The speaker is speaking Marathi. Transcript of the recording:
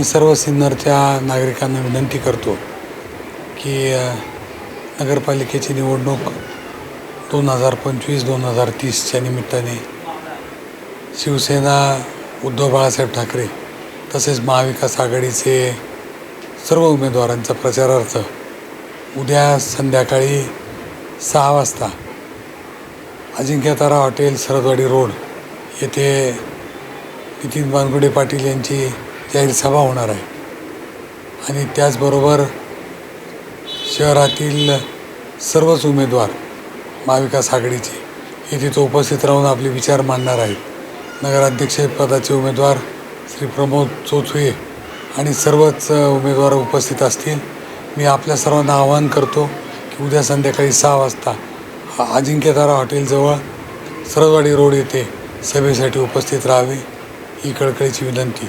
मी सर्व सिन्नरच्या नागरिकांना विनंती करतो की नगरपालिकेची निवडणूक दोन हजार पंचवीस दोन हजार तीसच्या निमित्ताने शिवसेना उद्धव बाळासाहेब ठाकरे तसेच महाविकास आघाडीचे सर्व उमेदवारांचा प्रचारार्थ उद्या संध्याकाळी सहा वाजता अजिंक्यतारा हॉटेल सरदवाडी रोड येथे नितीन बानगुडे पाटील यांची जाहीर सभा होणार आहे. आणि त्याचबरोबर शहरातील सर्वच उमेदवार महाविकास आघाडीचे हे तिथं उपस्थित राहून आपले विचार मांडणार आहेत. नगराध्यक्षपदाचे उमेदवार श्री प्रमोद चोचवे आणि सर्वच उमेदवार उपस्थित असतील. मी आपल्या सर्वांना आवाहन करतो की उद्या संध्याकाळी सहा वाजता अजिंक्यतारा हॉटेलजवळ सरदवाडी रोड येथे सभेसाठी उपस्थित राहावे ही कळकळीची विनंती.